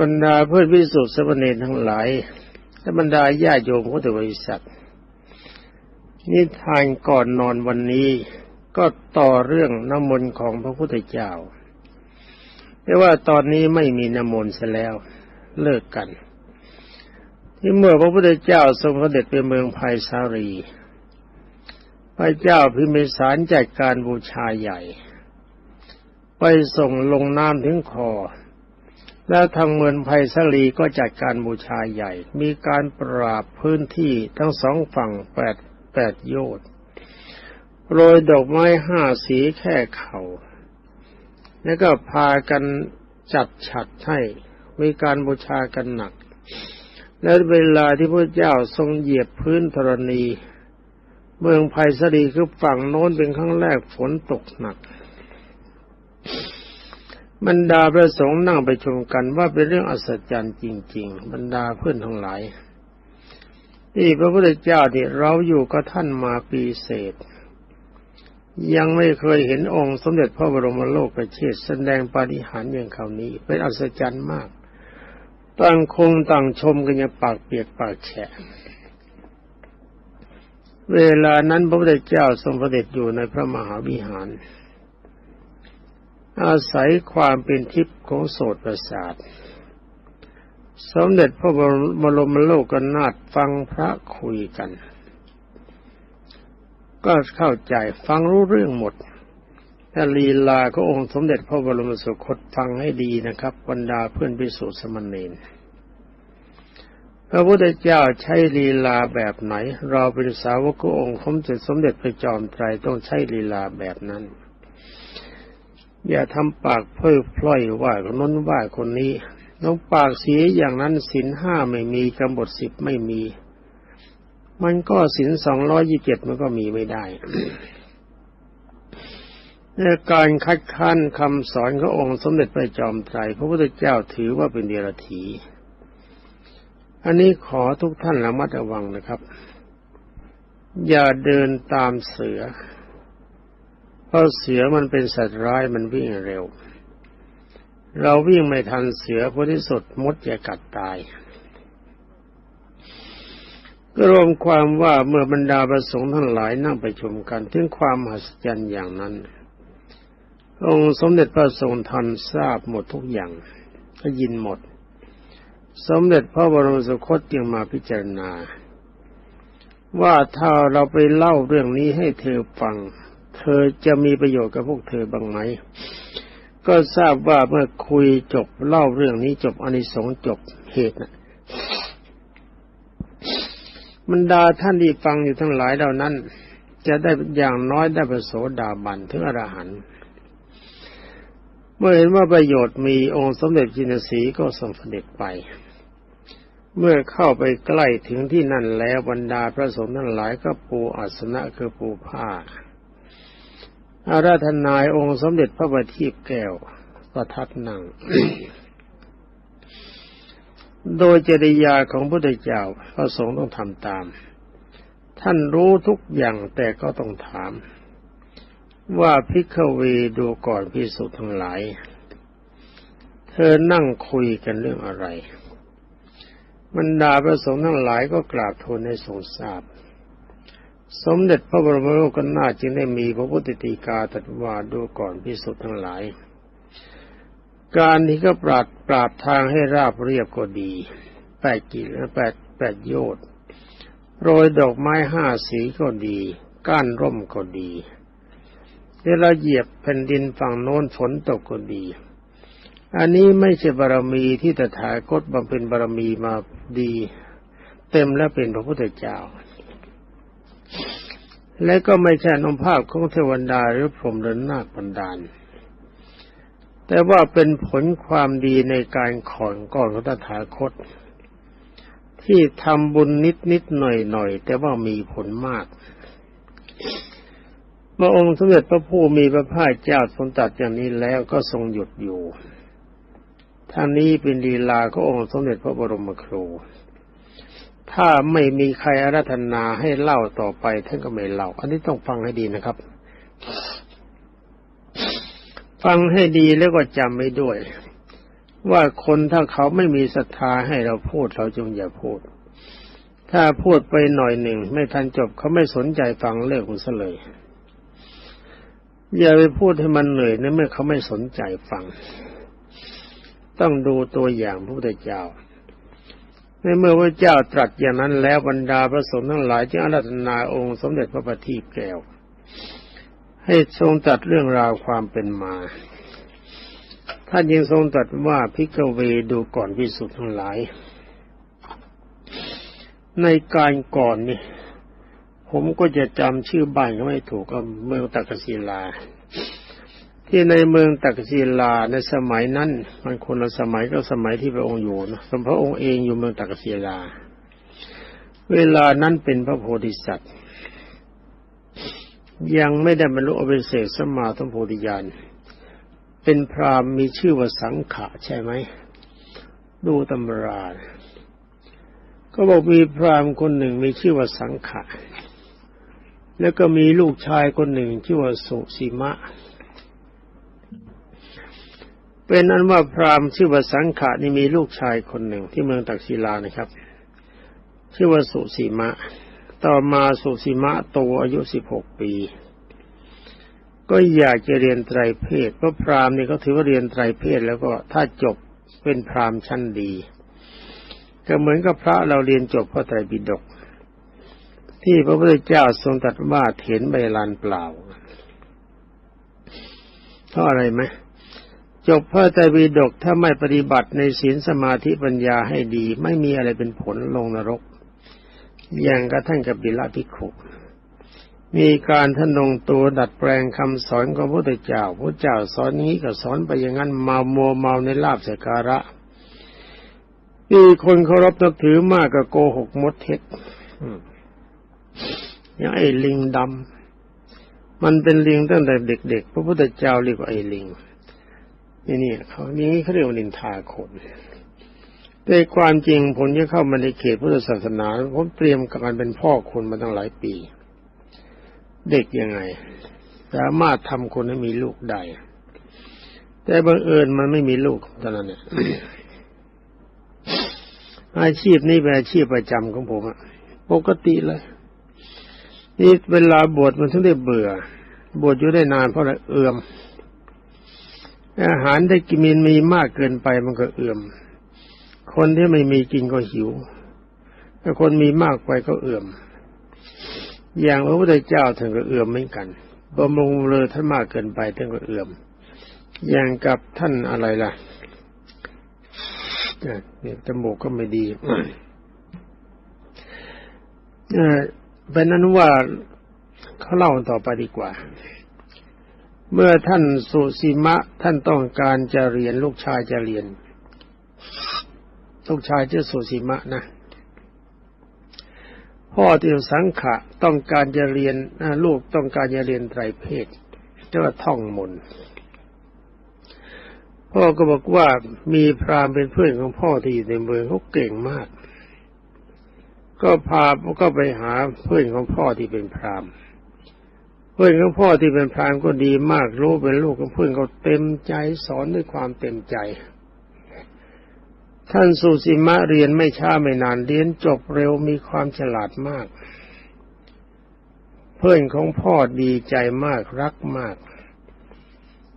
บรรดาเพื่อนพิสุทธิ์สมณีทั้งหลายและบรรดาญาโยมพุทธบริษัทนิทานก่อนนอนวันนี้ก็ต่อเรื่องน้ำมนต์ของพระพุทธเจ้าแต่ว่าตอนนี้ไม่มีน้ำมนต์เสียแล้วเลิกกัน ที่เมื่อพระพุทธเจ้าทรงเสด็จไปเมืองภัยสารี พระเจ้าพิมิสารจัดการบูชาใหญ่ ไปส่งลงน้ำถึงคอ แล้วทางเมืองไผ่สลีก็จัดการบูชาใหญ่ มีการปราบพื้นที่ทั้งสองฝั่งแปดแปดโยชน์โรยดอกไม้ห้าสีแค่เขา่า แล้วก็พากันจัดฉัดให้ มีการบูชากันหนัก และเวลาที่พระเจ้าทรงเหยียบพื้นธรณี เมืองไผ่สลีคือฝั่งโน้นเป็นครั้งแรกฝนตกหนัก บรรดาพระสงฆ์นั่งไปชมกันว่าเป็นเรื่องอัศจรรย์จริง ๆ บรรดาเพื่อนทั้งหลายที่พระพุทธเจ้าที่เราอยู่กับท่านมาปีเศษ ยังไม่เคยเห็นองค์สมเด็จพระบรมโลกเชษแสดงปาฏิหาริย์อย่างคราวนี้ เป็นอัศจรรย์มากต่างคงต่างชมกันอย่างปากเปียกปากแฉะเวลานั้นพระพุทธเจ้าทรงประเด็จอยู่ในพระมหาวิหาร อาศัยความเป็นทิพย์ของโสตประสาท สมเด็จพระบรมโลกนาถฟังพระคุยกัน ก็เข้าใจฟังรู้เรื่องหมดแต่ลีลาขององค์สมเด็จพระบรมสุคตฟังให้ดีนะครับบรรดาเพื่อนพิสุทธิสมณีนพระพุทธเจ้าใช้ลีลาแบบไหน เราเป็นสาวกองค์สมเด็จพระจอมไตรต้องใช้ลีลาแบบนั้น อย่าทำปากเพ้อพล่อยว่าคนน้นว่าคนนี้น้องปากเสียอย่างนั้นสินห้าไม่มีกำหนดสิบไม่มี มันก็สินสองร้อยยี่สิบเจ็ดมันก็มีไม่ได้ในการคัดค้านคำสอนขององค์สมเด็จพระจอมไตรพระพุทธเจ้าถือว่าเป็นเดรัจฉีอันนี้ขอทุกท่านระมัดระวังนะครับ อย่าเดินตามเสือ เพราะเสือมันเป็นสัตว์ร้ายมันวิ่งเร็ว เราวิ่งไม่ทันเสือพอที่สุดมดจะกัดตายก็รวมความว่าเมื่อบรรดาประสงค์ทั้งหลายนั่งไปชมกัน ถึงความมหัศจรรย์อย่างนั้น องค์สมเด็จพระทรงทันทราบหมดทุกอย่างก็ยินหมด สมเด็จพระบรมสุคตจึงมาพิจารณา ว่าถ้าเราไปเล่าเรื่องนี้ให้เธอฟัง เธอจะมีประโยชน์กับพวกเธอบ้างไหม ก็ทราบว่าเมื่อคุยจบเล่าเรื่องนี้จบอนิสงส์จบเหตุนะบรรดาท่านที่ฟังอยู่ทั้งหลายเหล่านั้น จะได้อย่างน้อยได้ประโสดาบันถึงอรหันต์เมื่อเห็นว่าประโยชน์มีองค์สมเด็จจินสีก็ทรงเสด็จไป เมื่อเข้าไปใกล้ถึงที่นั่นแล้วบรรดาพระสงฆ์ทั้งหลายก็ปูอาสนะคือปูผ้า อาราธนายองค์สมเด็จพระบัณฑิตแก้วประทับนั่ง โดยจริยาของพุทธเจ้าพระสงฆ์ต้องทำตาม ท่านรู้ทุกอย่างแต่ก็ต้องถาม ว่าพิกเวดูก่อนพิสุทั้งหลาย เธอนั่งคุยกันเรื่องอะไรบรรดาพระสงฆ์ทั้งหลายก็กราบทูลให้ทรงทราบ สมเด็จพระบรมโลกนาจึงได้มีพระพุทธตีกาตรัสว่าดูก่อนพิสุทธ์ทั้งหลาย การที่ก็ปราดปราบทางให้ราบเรียบก็ดีแปดกิและแปดแปดโยชน์โรยดอกไม้ห้าสีก็ดีก้านร่มก็ดีเวลาเหยียบแผ่นดินฝั่งโน้นฝนตกก็ดี อันนี้ไม่ใช่บารมีที่ตถาคตบำเพ็ญบารมีมาดี เต็มและเป็นพระพุทธเจ้า และก็ไม่ใช่นมภาพของเทวดาหรือพรหมหรือนาคบันดาล แต่ว่าเป็นผลความดีในการขอนก่อนของตถาคต ที่ทำบุญนิดนิดหน่อยหน่อยแต่ว่ามีผลมากเมื่อองค์สมเด็จพระผู้มีพระภาคเจ้าทรงตัดอย่างนี้แล้วก็ทรงหยุดอยู่ท่านนี้เป็นดีลาขององค์สมเด็จพระบรมครู ถ้าไม่มีใครอารัธนาให้เล่าต่อไปท่านก็ไม่เล่า อันนี้ต้องฟังให้ดีนะครับ ฟังให้ดีแล้วก็จำไว้ด้วย ว่าคนถ้าเขาไม่มีศรัทธาให้เราพูดเราจงอย่าพูด ถ้าพูดไปหน่อยหนึ่ง ไม่ทันจบเขาไม่สนใจฟังเลิกคุณซะเลยอย่าไปพูดให้มันเหนื่อยนะเมื่อเขาไม่สนใจฟัง ต้องดูตัวอย่างพระพุทธเจ้า ในเมื่อพระเจ้าตรัสอย่างนั้นแล้วบรรดาพระสงฆ์ทั้งหลายจึงอาราธนาองค์สมเด็จพระบัณฑิตแก้ว ให้ทรงตรัสเรื่องราวความเป็นมา ท่านยังทรงตรัสว่าพิกเวดูก่อนพิสุทธ์ทั้งหลาย ในการก่อนนี่ผมก็จะจำชื่อบ้านเขาไม่ถูกก็เมืองตักศิลา ที่ในเมืองตักศิลาในสมัยนั้น มันคนละสมัยก็สมัยที่พระองค์อยู่นะสมพระองค์เองอยู่เมืองตักศิลา เวลานั้นเป็นพระโพธิสัตว์ ยังไม่ได้บรรลุอภิเศษสมาธิโพธิญาณเป็นพราหมณ์มีชื่อว่าสังขะใช่ไหม ดูตำรา ก็บอกมีพราหมณ์คนหนึ่งมีชื่อว่าสังขะ แล้วก็มีลูกชายคนหนึ่งชื่อว่าสุสีมะ เป็นนั้นว่าพราหมณ์ชื่อว่าสังขะนี่มีลูกชายคนหนึ่งที่เมืองตักศิลานะครับ ชื่อว่าสุสีมะ ต่อมาสุสีมะโตอายุสิบหกปี ก็อยากจะเรียนไตรเพศเพราะพราหมณ์นี่เขาถือว่าเรียนไตรเพศแล้วก็ถ้าจบเป็นพราหมณ์ชั้นดี ก็เหมือนกับพระเราเรียนจบพระไตรปิฎกที่พระพุทธเจ้าทรงตรัสว่าเห็นใบลานเปล่าเพราะอะไรไหม จบพระไตรปิฎกถ้าไม่ปฏิบัติในศีลสมาธิปัญญาให้ดี ไม่มีอะไรเป็นผลลงนรก อย่างกระทั่งกับบิลาภิกขุ มีการทนงตัวดัดแปลงคำสอนของพระพุทธเจ้าพระเจ้าสอนนี้ก็สอนไปอย่างนั้นมามัวเมาในลาบสการะมีคนเคารพนับถือมากก็โกหกมดเท็จอย่างไอ้ลิงดำมันเป็นลิงตั้งแต่เด็กๆพระพุทธเจ้าเรียกว่าไอ้ลิง นี่นี่เขานี้เขาเรียกว่าลินทาคนแต่ความจริงผมจะเข้ามาในเขตพุทธศาสนาผมเตรียมการเป็นพ่อคนมาตั้งหลายปี เด็กยังไง สามารถทำคนให้มีลูกได้ แต่บังเอิญมันไม่มีลูกเท่านั้นเนี่ยอาชีพนี้เป็นอาชีพประจำของผมอะปกติเลยนี่เวลาบวชมันถึงได้เบื่อ บวชอยู่ได้นานเพราะอะไรเอื่อม อาหารได้กินมีมีมากเกินไปมันก็เอื่อม คนที่ไม่มีกินก็หิว ถ้าคนมีมากไปก็เอื่อม อย่างพระพุทธเจ้าท่านก็เอื่อมเหมือนกันบำรุงเลยท่านมากเกินไปท่านก็เอื่อม อย่างกับท่านอะไรล่ะเนี่ยจมูกก็ไม่ดีเป็นนั้นว่าเขาเล่าต่อไปดีกว่า เมื่อท่านสุสีมะท่านต้องการจะเรียนลูกชายจะเรียน ลูกชายชื่อสุสีมะนะ พ่อที่สังขะต้องการจะเรียนลูกต้องการจะเรียนไตรเพศเรียกว่าท่องมนพ่อก็บอกว่ามีพรามเป็นเพื่อนของพ่อที่อยู่ในเมืองเขาเก่งมาก ก็พาก็ไปหาเพื่อนของพ่อที่เป็นพราม เพื่อนของพ่อที่เป็นพรามก็ดีมากรู้เป็นลูกของเพื่อนเขาเต็มใจสอนด้วยความเต็มใจ ท่านสุสิมะเรียนไม่ช้าไม่นานเรียนจบเร็วมีความฉลาดมาก เพื่อนของพ่อดีใจมากรักมาก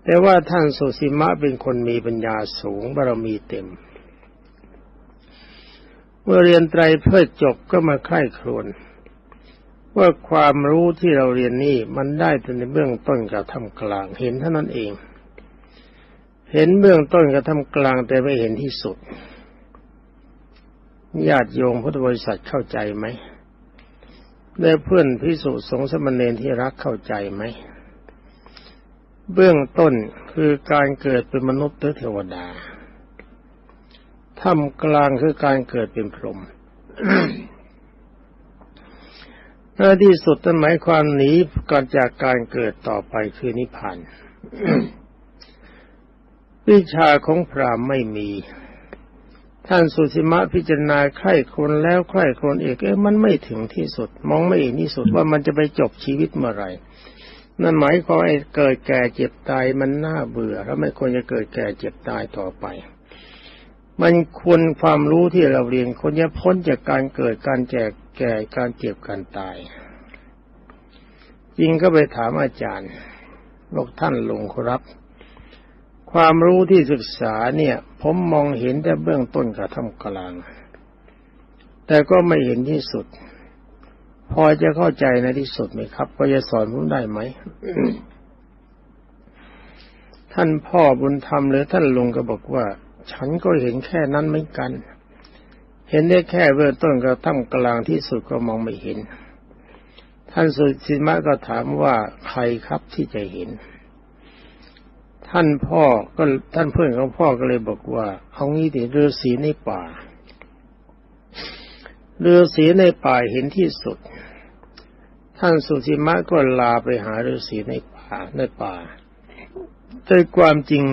แต่ว่าท่านสุสิมะเป็นคนมีปัญญาสูงบารมีเต็ม เมื่อเรียนไตรเพื่อจบก็มาไข้ครวน ว่าความรู้ที่เราเรียนนี่มันได้แต่ในเบื้องต้นกับทำกลางเห็นเท่านั้นเอง เห็นเบื้องต้นกับทำกลางแต่ไม่เห็นที่สุดญาติโยมพุทธบริษัทเข้าใจไหมได้เพื่อนพิสุสงสมณเณรที่รักเข้าใจไหม เบื้องต้นคือการเกิดเป็นมนุษย์หรือเทวดาท่ามกลางคือการเกิดเป็นพรหม แล้ที่สุดหมายความหนีก่อนจากการเกิดต่อไปคือนิพพานวิชาของพรามไม่มี ท่านสุสิมะพิจารณาใคร่คนแล้วใคร่คนเอกเอ๊ะมันไม่ถึงที่สุด มองไม่เห็นที่สุดว่ามันจะไปจบชีวิตเมื่อไหร่นั่นหมายความไอ้เกิดแก่เจ็บตายมันน่าเบื่อ แล้วไม่ควรจะเกิดแก่เจ็บตายต่อไป มันควรความรู้ที่เราเรียนคนจะพ้นจากการเกิดการแจกแก่การเจ็บการตายจริงก็ไปถามอาจารย์บอกท่านหลวงครับ ความรู้ที่ศึกษาเนี่ย ผมมองเห็นแต่เบื้องต้นกับท่ามกลาง แต่ก็ไม่เห็นที่สุด พอจะเข้าใจในที่สุดไหมครับ ก็จะสอนผมได้ไหมท่านพ่อบุญธรรมหรือท่านลุงก็บอกว่า ฉันก็เห็นแค่นั้นเหมือนกัน เห็นได้แค่เบื้องต้นกับท่ามกลางที่สุดก็มองไม่เห็น ท่านสุสิมะก็ถามว่าใครครับที่จะเห็น ท่านพ่อก็ท่านเพื่อนของพ่อก็เลยบอกว่าเอางี้ดิฤาษีในป่าฤาษีในป่าเห็นที่สุด ท่านสุสิมะก็ลาไปหาฤาษีในป่าในป่าแต่ความจริง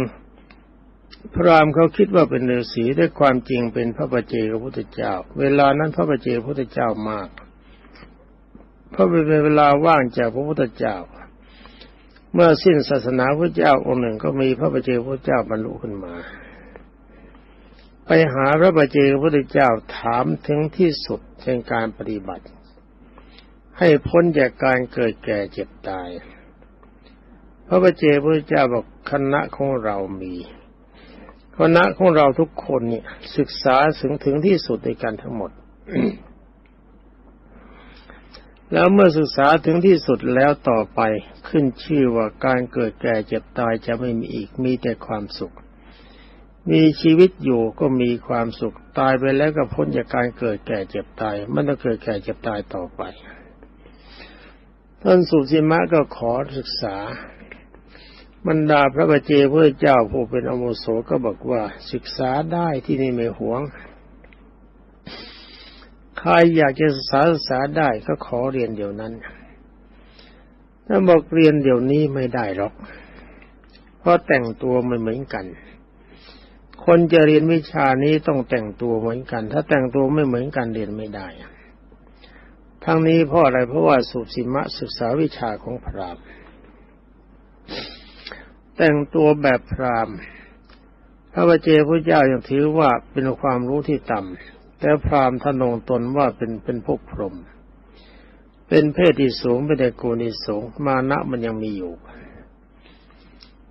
พระรามเขาคิดว่าเป็นฤาษีแต่ความจริงเป็นพระปเจกพุทธเจ้า เวลานั้นพระปเจกพุทธเจ้ามากเพราะเป็นเวลาว่างจากพระพุทธเจ้า เมื่อสิ้นศาสนาพระเจ้าองค์หนึ่งก็มีพระปเจพระเจ้าบรรลุขึ้นมา ไปหาพระปเจพระพุทธเจ้าถามถึงที่สุดในการปฏิบัติ ให้พ้นจากการเกิดแก่เจ็บตาย พระปเจพระเจ้าบอกคณะของเรามี คณะของเราทุกคนเนี่ยศึกษาถึงถึงที่สุดในการทั้งหมด แล้วเมื่อศึกษาถึงที่สุดแล้วต่อไปขึ้นชื่อว่าการเกิดแก่เจ็บตายจะไม่มีอีกมีแต่ความสุข มีชีวิตอยู่ก็มีความสุขตายไปแล้วก็พ้นจากการเกิดแก่เจ็บตายมันต้องเกิดแก่เจ็บตายต่อไปท่านสุสีมะก็ขอศึกษา บรรดาพระบาเจเพระเจ้าผู้เป็นอโมโสก็บอกว่าศึกษาได้ที่นี่ไม่หวง ใครอยากจะศึกษาศึกษาได้ก็ขอเรียนเดี๋ยวนั้น ถ้าบอกเรียนเดี๋ยวนี้ไม่ได้หรอก เพราะแต่งตัวไม่เหมือนกัน คนจะเรียนวิชานี้ต้องแต่งตัวเหมือนกัน ถ้าแต่งตัวไม่เหมือนกันเรียนไม่ได้ทั้งนี้เพราะอะไรเพราะว่าสุสิมะศึกษาวิชาของพราหมณ์ แต่งตัวแบบพราหมณ์พระบเจพระเจ้ายังถือว่าเป็นความรู้ที่ต่ำแต่พราหมณ์ทนงตนว่าเป็นเป็นพวกพรหมเป็นเพศที่สูงเป็นแต่กูนิสูงมานะมันยังมีอยู่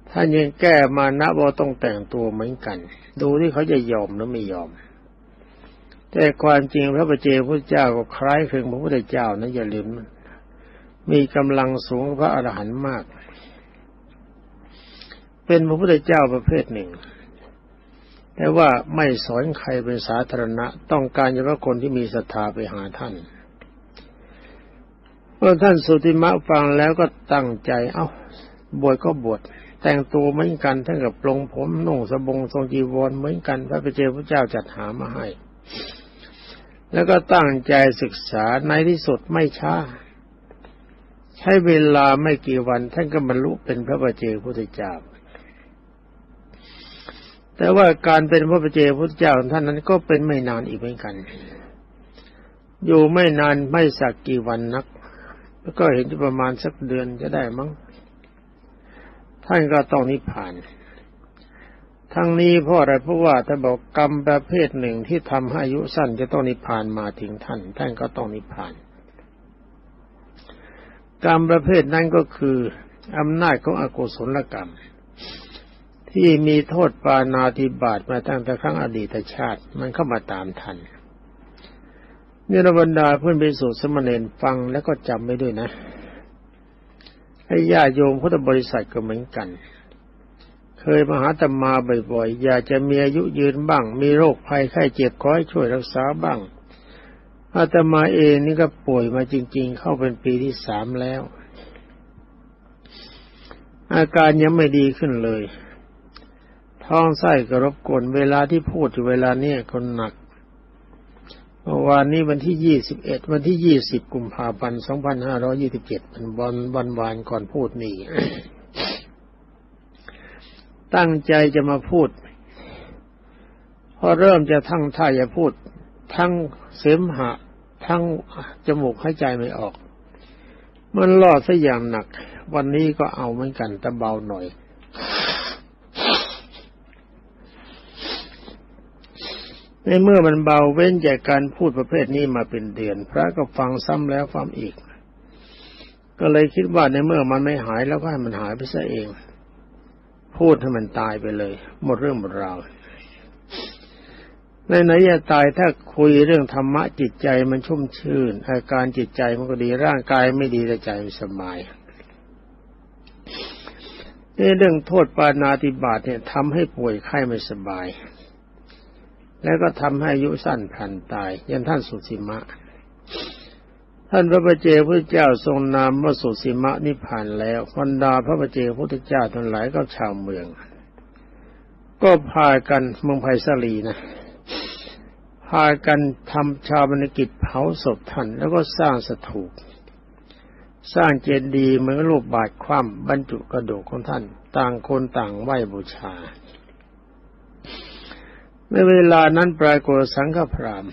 ถ้ายังแก้มานะว่าต้องแต่งตัวเหมือนกัน ดูที่เขาจะยอมหรือไม่ยอม แต่ความจริงพระปเจพระเจ้าก็คล้ายคลึงพระพุทธเจ้านะอย่าลืมมีกำลังสูงพระอรหันต์มาก เป็นพระพุทธเจ้าประเภทหนึ่ง แต่ว่าไม่สอนใครเป็นสาธารณะ ต้องการเฉพาะคนที่มีศรัทธาไปหาท่านเมื่อท่านสุติมะฟังแล้วก็ตั้งใจเอา้าบวชก็บวชแต่งตัวเหมือนกันทั้งกับปลงผมนุ่งสบงทรงจีวรเหมือนกัน พระเจ้าพระเจ้าจัดหามาให้ แล้วก็ตั้งใจศึกษาในที่สุดไม่ช้า ใช้เวลาไม่กี่วันท่านก็บรรลุเป็นพระบัจเจพุทธเจ้า แต่ว่าการเป็นพระปเจพุทธเจ้าท่านนั้นก็เป็นไม่นานอีกเหมือนกัน อยู่ไม่นานไม่สักกี่วันนัก แล้วก็เห็นประมาณสักเดือนจะได้มั้ง ท่านก็ต้องนิพพาน ทั้งนี้เพราะอะไรเพราะว่าถ้าบอกกรรมประเภทหนึ่งที่ทำให้อายุสั้นจะต้องนิพพานมาถึงท่าน ท่านก็ต้องนิพพาน กรรมประเภทนั้นก็คืออำนาจของอกุศลกรรม ที่มีโทษปานาธิบาตมาตั้งแต่ครั้งอดีตชาติ มันเข้ามาตามทันเนรบรรดาเพื่อนไปสู่สมณเณรฟังแล้วก็จำไว้ด้วยนะให้ญาโยมพุทธบริษัทก็เหมือนกัน เคยมาหาตมาบ่อยๆ อยากจะมีอายุยืนบ้าง มีโรคภัยไข้เจ็บขอให้ช่วยรักษาบ้าง อาตมาเองนี่ก็ป่วยมาจริง ๆ เข้าเป็นปีที่สามแล้ว อาการยังไม่ดีขึ้นเลย ท้องไส้ก็รบกวนเวลาที่พูดอยู่เวลาเนี้ยคนหนักเมื่อวานนี้วันที่ยี่สิบเอ็ดวันที่ยี่สิบกุมภาพันธ์สองพันห้าร้อยี่สิบเจ็ดเป็นวันวันวานก่อนพูดนี่ ตั้งใจจะมาพูด พอเริ่มจะทั้งท่าจะพูด ทั้งเสมหะ ทั้งจมูกหายใจไม่ออก มันรอดซะอย่างหนัก วันนี้ก็เอาเหมือนกันแต่เบาหน่อย ในเมื่อมันเบาเว้นจากการพูดประเภทนี้มาเป็นเดือน พระก็ฟังซ้ำแล้วฟังอีก ก็เลยคิดว่าในเมื่อมันไม่หายแล้วก็ให้มันหายไปซะเอง พูดให้มันตายไปเลย หมดเรื่องหมดราวในไหนจะตายถ้าคุยเรื่องธรรมะจิตใจมันชุ่มชื่น อาการจิตใจมันก็ดีร่างกายไม่ดีแต่ใจมันสบายนี่เรื่องโทษปานาติบาตเนี่ยทำให้ป่วยไข้ไม่สบาย แล้วก็ทำให้อายุสั้นพันตายยันท่านสุสิมะ ท่านพระประเจพระเจ้าทรงนามว่าสุสิมะนิพพานแล้วบรรดาพระประเจพระเจ้าทั้งหลายก็ชาวเมือง ก็พากันเมืองไผ่สลีนะพากันทำชาวบรรกิจเผาศพท่าน แล้วก็สร้างสถูปสร้างเจดีย์เหมือนรูปบาดคว่ำบรรจุกระดูกของท่าน ต่างคนต่างไหวบูชา ในเวลานั้นปรากฏสังฆพราม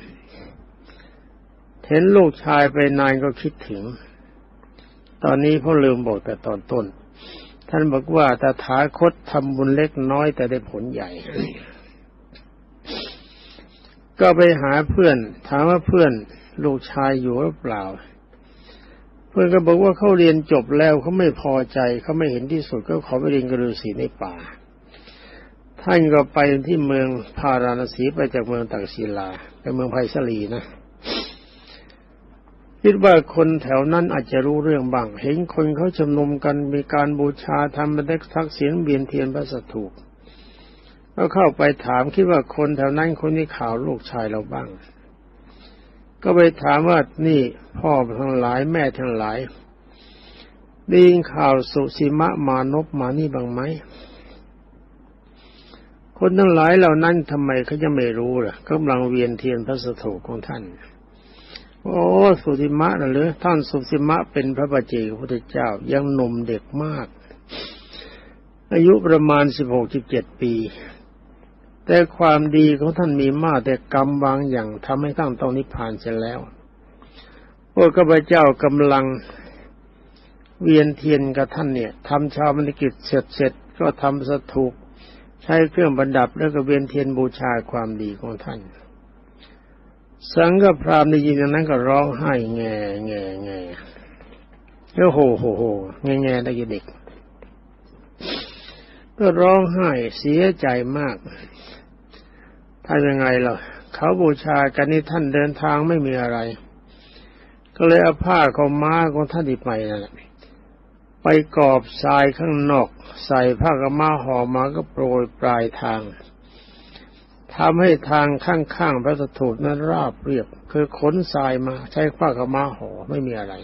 เห็นลูกชายไปนานก็คิดถึง ตอนนี้พ่อลืมบอกแต่ตอนต้น ท่านบอกว่าตถาคตทำบุญเล็กน้อยแต่ได้ผลใหญ่ ก็ไปหาเพื่อน ถามว่าเพื่อนลูกชายอยู่หรือเปล่า เพื่อนก็บอกว่าเขาเรียนจบแล้วเขาไม่พอใจเขาไม่เห็นที่สุดก็ขอไปเรียนกฤษีในป่า ท่านก็ไปที่เมืองพาราณสีไปจากเมืองตักศิลาไปเมืองไผ่สลีนะคิดว่าคนแถวนั้นอาจจะรู้เรื่องบ้าง เห็นคนเขาชุมนุมกันมีการบูชาทำเป็นเล็กทักษิณเบียนเทียนพระสถูปก็เข้าไปถามคิดว่าคนแถวนั้นคนนี้ข่าวลูกชายเราบ้าง ก็ไปถามว่านี่พ่อทั้งหลายแม่ทั้งหลายได้ยินข่าวสุสีมะมานพมานี่บ้างไหม คนทั้งหลายเหล่านั้นทำไมเขาจะไม่รู้ล่ะกำลังเวียนเทียนพระสถูปของท่าน โอ้สุสีมะนะหรือท่านสุสีมะเป็นพระบัจเจกพุทธเจ้ายังหนุ่มเด็กมาก อายุประมาณสิบหกสิบเจ็ดปี แต่ความดีของท่านมีมากแต่กรรมบางอย่างทำให้ท่านต้องนิพพานเสียแล้วพวกข้าพเจ้ากำลังเวียนเทียนกับท่านเนี่ยทำชาวมรกิจเสร็จเสร็จก็ทำสถูก ช้เครื่องประดับแล้วก็เวียนเทียนบูชาความดีของท่าน สังฆพรามได้ยินอย่างนั้นก็ร้องไห้แง่แง่แง่แล้วโหโหโหแง่แง่ได้ยินเด็ก ก็ร้องไห้เสียใจมากทำยังไงล่ะเขาบูชากันนี่ท่านเดินทางไม่มีอะไร ก็เลยเอาผ้าของม้าของท่านดีไปนั่นแหละ กอบทรายข้างนอก ใส่ผ้ากมาห่อมาก็โปรยปลายทางทำให้ทางข้างๆพระสถูปนั้นราบเรียบ คือขนทรายมา ใช้ผ้ากมาห่อไม่มีอะไร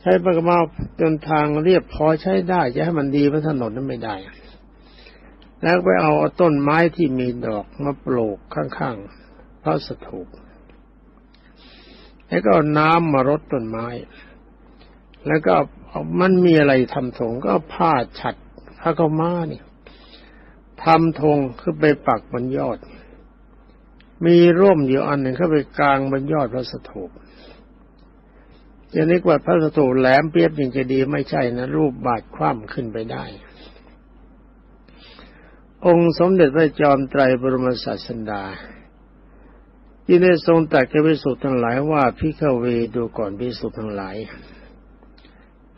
ใช้ผ้ากมาจนทางเรียบพอใช้ได้จะให้มันดีพระถนนนั้นไม่ได้ แล้วไปเอาต้นไม้ที่มีดอกมาปลูกข้างๆพระสถูปแล้วก็น้ำมารดต้นไม้ แล้วก็มันมีอะไรทำธงก็ผ้าฉัดพระกม้านี่ยทำธงขึ้นไปปักบนยอด มีร่มอยู่อันหนึ่งเข้าไปกลางบนยอดพระสถูปจะนึกว่าพระสถูปแหลมเปียบยังจะดีไม่ใช่นะ รูปบาดคว่ำขึ้นไปได้ องค์สมเด็จพระจอมไตรบรมศาสดาที่ได้ทรงตรัสกับพิสุทธ์ทั้งหลายว่าพิฆเวดูก่อนพิสุทธ์ทั้งหลาย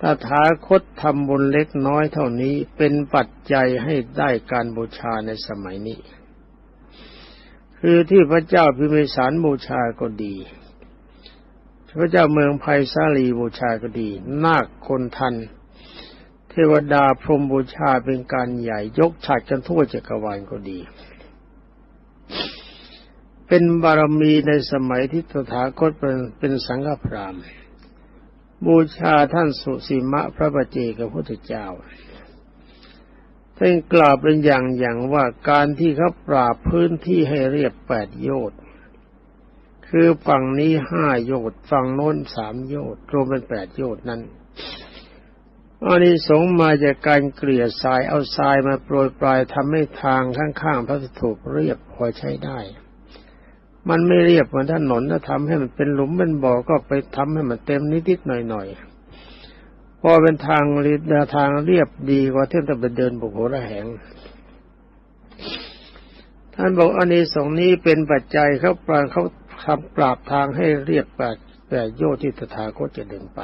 ถ้าถาคตทำบุญเล็กน้อยเท่านี้เป็นปัจจัยให้ได้การบูชาในสมัยนี้ คือที่พระเจ้าพิมิสารบูชาก็ดี พระเจ้าเมืองไผ่สาลีบูชาก็ดี นาคคนทัน เทวดาพรหมบูชาเป็นการใหญ่ยกฉากกันทั่วจักรวาลก็ดี เป็นบารมีในสมัยที่ตถาคตเป็นเป็นสังฆพราม บูชาท่านสุสีมะพระบัจเจกพุทธเจ้าท่านกล่าวเป็นอย่างอย่างว่าการที่เขาปราบพื้นที่ให้เรียบแปดโยชน์คือฝั่งนี้ห้าโยชน์ฝั่งโน้นสามโยชน์รวมเป็นแปดโยชน์นั้นอันนี้สงมาจากการเกลี่ยทรายเอาทรายมาโปรยปลายทำให้ทางข้างๆพระสถูปเรียบพอใช้ได้ มันไม่เรียบเหมือนถนนถ้าทำให้มันเป็นหลุมเป็นบ่อก็ไปทำให้มันเต็มนิดๆหน่อยๆพอเป็นทางเรียบทางเรียบดีกว่าเที่จะไปเดินบุกโหระแหงท่านบอกอานิสงส์นี้เป็นปัจจัยเขาปราเขาทำปราบทางให้เรียบแปดแปดโยที่ตถาคตจะเดินไป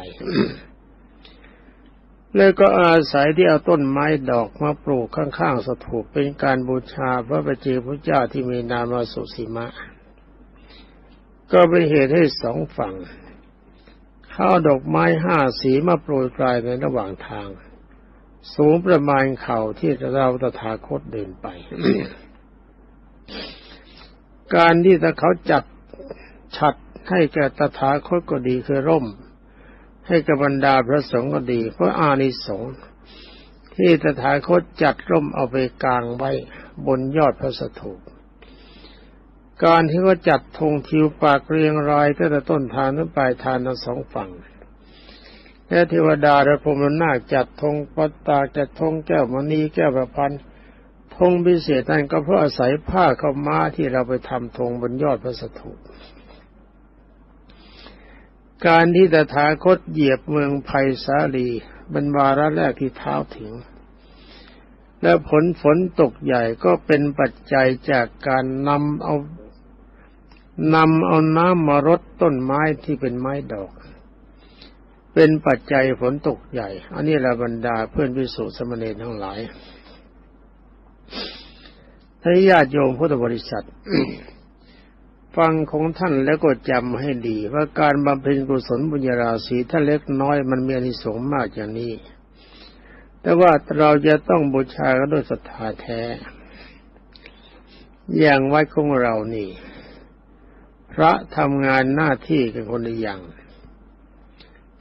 แล้วก็อาศัยที่เอาต้นไม้ดอกมาปลูกข้างๆสถูปเป็นการบูชาพระประเจพระเจ้าที่มีนามว่าสุสีมะ ก็เป็นเหตุให้สองฝั่งข้าวดอกไม้ห้าสีมาโปรยปลายในระหว่างทาง สูงประมาณเข่าที่เราตถาคตเดินไป การที่ถ้าเขาจัดฉัดให้แก่ตถาคตก็ดีคือร่ม ให้กับบรรดาพระสงฆ์ก็ดี เพราะอานิสงส์ที่ตถาคตจัดร่มเอาไปกลางไว้บนยอดพระสถูป การที่เขาจัดธงทิวปากเรียงรายตั้งแต่ต้นทางถึงปลายทางทั้งสองฝั่งและเทวดาและพรหมนาคจัดธงปัตตาจัดธงแก้วมณีแก้วประพันธ์ธงพิเศษนั่นก็เพราะอาศัยผ้าเข้าม้าที่เราไปทำธงบนยอดพระสถูปการที่ตถาคตเหยียบเมืองไผ่สาลีบรรวาระแรกที่เท้าถึง และผลฝนตกใหญ่ก็เป็นปัจจัยจากการนำเอา นำเอาน้ำมารดต้นไม้ที่เป็นไม้ดอก เป็นปัจจัยฝนตกใหญ่ อันนี้ละบรรดาเพื่อนพิสุสมณีทั้งหลายท่านญาติโยมพุทธบริษัท ฟังของท่านแล้วก็จำให้ดี ว่าการบำเพ็ญกุศลบุญญาราศีถ้าเล็กน้อยมันมีอนิสงส์มากอย่างนี้ แต่ว่าเราจะต้องบูชากันด้วยศรัทธาแท้ อย่างไวัดของเรานี่ พระทำงานหน้าที่กันคนละอย่าง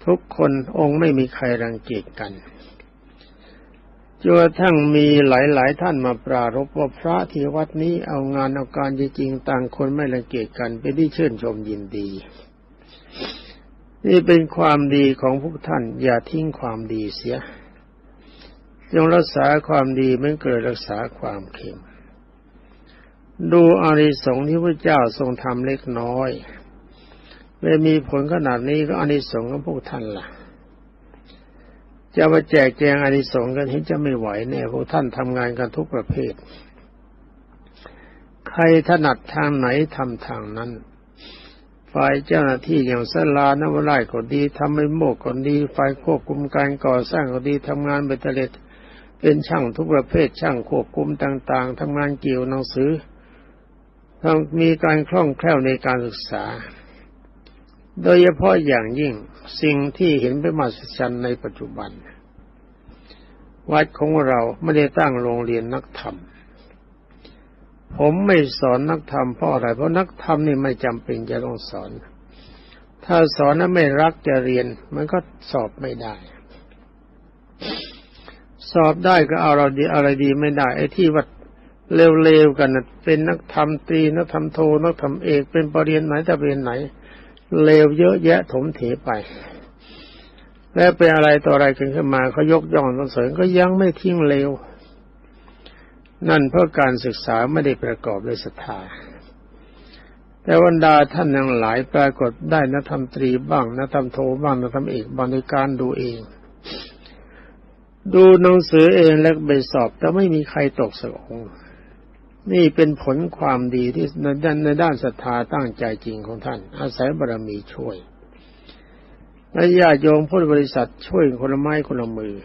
ทุกคนองค์ไม่มีใครรังเกียจกันจนกระทั่งมีหลาย ๆ ท่านมาปรารบว่าพระที่วัดนี้เอางานเอาการจริงๆต่างคนไม่ละเกียดกันเป็นที่ชื่นชมยินดี นี่เป็นความดีของพวกท่าน อย่าทิ้งความดีเสียจงรักษาความดีไม่เกิดรักษาความเข็ม ดูอานิสงส์ที่พระเจ้าทรงทำเล็กน้อยไม่มีผลขนาดนี้ก็อานิสงส์ของพวกท่านล่ะ จะมาแจกแจงอานิสงส์กันเห็นจะไม่ไหวแน่พวกท่านทำงานกันทุกประเภท ใครถนัดทางไหนทำทางนั้นฝ่ายเจ้าหน้าที่อย่างสลานวไร่ก็ดีทำไม่โมกก็ดีฝ่ายควบคุมการก่อสร้างก็ดีทำงานเบตเตดเป็นช่างทุกประเภทช่างควบคุมต่าง ๆทำงานเกี่ยวหนังสือ มีการคล่องแคล่วในการศึกษา โดยเฉพาะอย่างยิ่งสิ่งที่เห็นเป็นมหัศจรรย์ในปัจจุบัน วัดของเราไม่ได้ตั้งโรงเรียนนักธรรม ผมไม่สอนนักธรรมเพราะอะไร เพราะนักธรรมนี่ไม่จำเป็นจะต้องสอน ถ้าสอนแล้วไม่รักจะเรียน มันก็สอบไม่ได้ สอบได้ก็เอาเราดีอะไรดีไม่ได้ไอ้ที่วัด เร็วๆกันเป็นนักธรรมตรีนักธรรมโทนักธรรมเอกเป็นปรริญญาไหนแต่เรียนไหน เลวเยอะแยะถมเถไป แล้วเป็นอะไรต่ออะไรกันขึ้นมาเขายกย่องสรรเสริญก็ยังไม่ทิ้งเลว นั่นเพราะการศึกษาไม่ได้ประกอบด้วยศรัทธาแต่วันดาท่านยังหลายปรากฏได้นักธรรมตรีบ้างนักธรรมโทบ้างนักธรรมเอกบางในการดูเอง ดูหนังสือเองแล้วไปสอบแต่ไม่มีใครตกสักองค์ นี่เป็นผลความดีที่ในด้านในด้านศรัทธาตั้งใจจริงของท่าน อาศัยบารรมีช่วยและญาติโยมพุทธบริษัทช่วยคนละไม้คนละมือ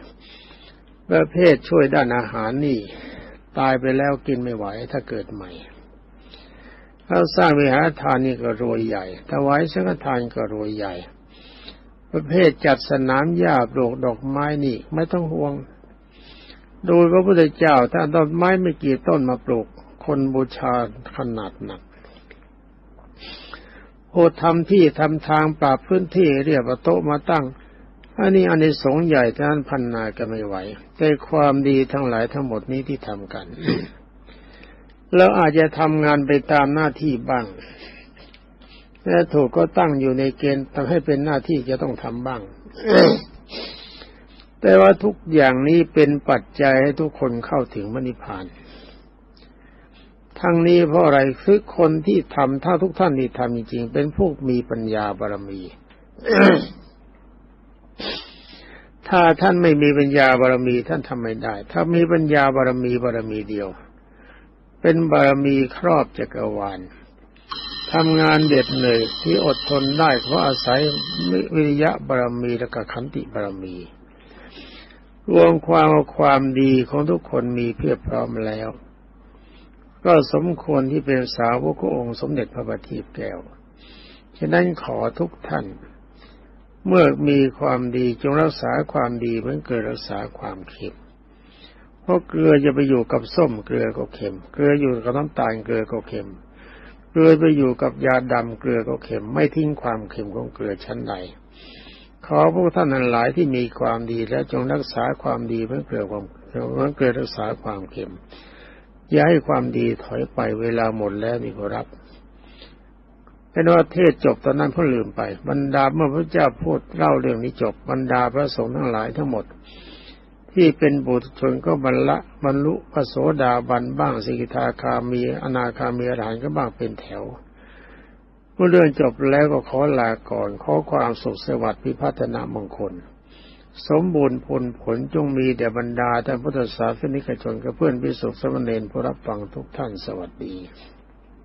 ประเภทช่วยด้านอาหารนี่ ตายไปแล้วกินไม่ไหวถ้าเกิดใหม่ถ้าสร้างวิหารทานนี่ก็รวยใหญ่ถวายสังฆทานก็รวยใหญ่ ประเภทจัดสนามหญ้าปลูกดอกไม้นี่ ไม่ต้องห่วง โดยพระพุทธเจ้าถ้าต้นไม้ไม่กี่ต้นมาปลูก คนบูชาขนาดหนักโอทำที่ทำทางปรับพื้นที่เรียบโต๊ะมาตั้ง อันนี้อันนี้สงใหญ่ท่านพันนาก็ไม่ไหวแต่ความดีทั้งหลายทั้งหมดนี้ที่ทำกัน แล้วอาจจะทำงานไปตามหน้าที่บ้างแต่ถูกก็ตั้งอยู่ในเกณฑ์ทำให้เป็นหน้าที่จะต้องทำบ้าง แต่ว่าทุกอย่างนี้เป็นปัจจัยให้ทุกคนเข้าถึงมรรคผาน ทั้งนี้เพราะอะไรคือคนที่ทำถ้าทุกท่านที่ทำจริงๆเป็นพวกมีปัญญาบารมี ถ้าท่านไม่มีปัญญาบารมีท่านทำไม่ได้ ถ้ามีปัญญาบารมีบารมีเดียว เป็นบารมีครอบจักรวาลทำงานเด็ดเหนื่อยที่อดทนได้เพราะอาศัยวิริยะบารมีและก็ขันติบารมี รวมความความดีของทุกคนมีเพียบพร้อมแล้ว ก็สมควรที่เป็นสาวกขององค์สมเด็จพระบัณฑิตแก้ว ฉะนั้นขอทุกท่าน เมื่อมีความดีจงรักษาความดีเหมือนเกิดรักษาความเค็ม เพราะเกลือจะไปอยู่กับส้มเกลือก็เค็ม เกลืออยู่กับน้ำตาลเกลือก็เค็ม เกลือไปอยู่กับยาดำเกลือก็เค็ม ไม่ทิ้งความเค็มของเกลือชั้นใดขอพวกท่านนั้นหลายที่มีความดีและจงรักษาความดีเพื่อเกลือความเพื่อเกลือรักษาความเค็ม อย่าให้ความดีถอยไปเวลาหมดแล้วมีขอรับเป็นว่าเทศจบตอนนั้นเพิ่งลืมไป บรรดาเมื่อพระเจ้าพูดเล่าเรื่องนี้จบบรรดาพระสงฆ์ทั้งหลายทั้งหมด ที่เป็นบุตรชนก็บรรละบรรลุพระโสดาบันบ้างสิกขาคามี อนาคามีอรหันก็บ้างเป็นแถวเมื่อเรื่องจบแล้วก็ขอลาก่อน ขอความสุขสวัสดิ์พิพัฒนามงคล สมบูรณ์ผลผลจงมีแด่บรรดาท่านพุทธศาสนิกชนกับเพื่อนพิสุขสมณเณรผู้รับฟังทุกท่านสวัสดี